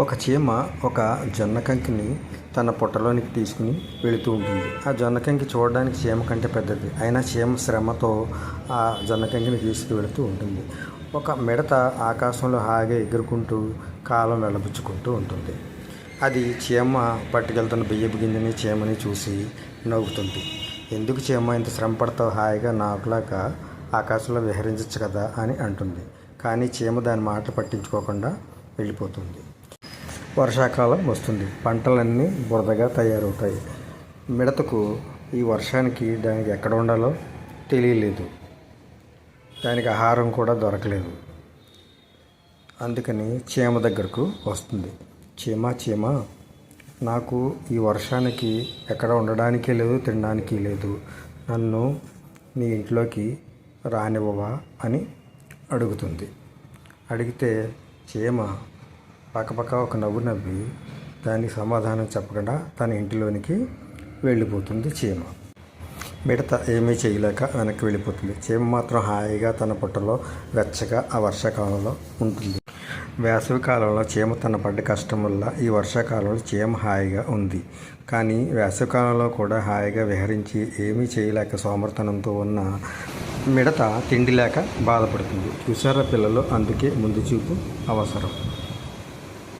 ఒక చీమ ఒక జొన్న కంకిని తన పొట్టలోనికి తీసుకుని వెళుతూ ఉంటుంది. ఆ జొన్న కంకి చూడడానికి చీమ కంటే పెద్దది. అయినా చీమ శ్రమతో ఆ జొన్న కంకిని తీసుకువెళుతూ ఉంటుంది. ఒక మిడత ఆకాశంలో హాయిగా ఎగురుకుంటూ కాలం వెళ్ళబుచ్చుకుంటూ ఉంటుంది. అది చీమ పట్టుకెళ్తున్న బియ్యపు గింజని చీమని చూసి నవ్వుతుంది. ఎందుకు చీమ ఇంత శ్రమ పడతావు? హాయిగా నాకులాగా ఆకాశంలో విహరించచ్చు కదా అని అంటుంది. కానీ చీమ దాని మాటలు పట్టించుకోకుండా వెళ్ళిపోతుంది. వర్షాకాలం వస్తుంది. పంటలన్నీ బురదగా తయారవుతాయి. మిడతకు ఈ వర్షానికి దానికి ఎక్కడ ఉండాలో తెలియలేదు. దానికి ఆహారం కూడా దొరకలేదు. అందుకని చీమ దగ్గరకు వస్తుంది. చీమ చీమ నాకు ఈ వర్షానికి ఎక్కడ ఉండడానికి లేదు తినడానికి లేదు. నన్ను నీ ఇంట్లోకి రానివ్వవా అని అడుగుతుంది. అడిగితే చీమ పక్కపక్క ఒక నవ్వు నవ్వి దానికి సమాధానం చెప్పకుండా తన ఇంటిలోనికి వెళ్ళిపోతుంది చీమ. మిడత ఏమీ చేయలేక వెనక్కి వెళ్ళిపోతుంది. చీమ మాత్రం హాయిగా తన పుట్టలో వెచ్చగా ఆ వర్షాకాలంలో ఉంటుంది. వేసవి కాలంలో చీమ తన పడ్డ కష్టం వల్ల ఈ వర్షాకాలంలో చీమ హాయిగా ఉంది. కానీ వేసవికాలంలో కూడా హాయిగా విహరించి ఏమీ చేయలేక సోమర్తనంతో ఉన్న మిడత తిండి లేక బాధపడుతుంది. చూసారా పిల్లలు? అందుకే ముందు చూపు అవసరం.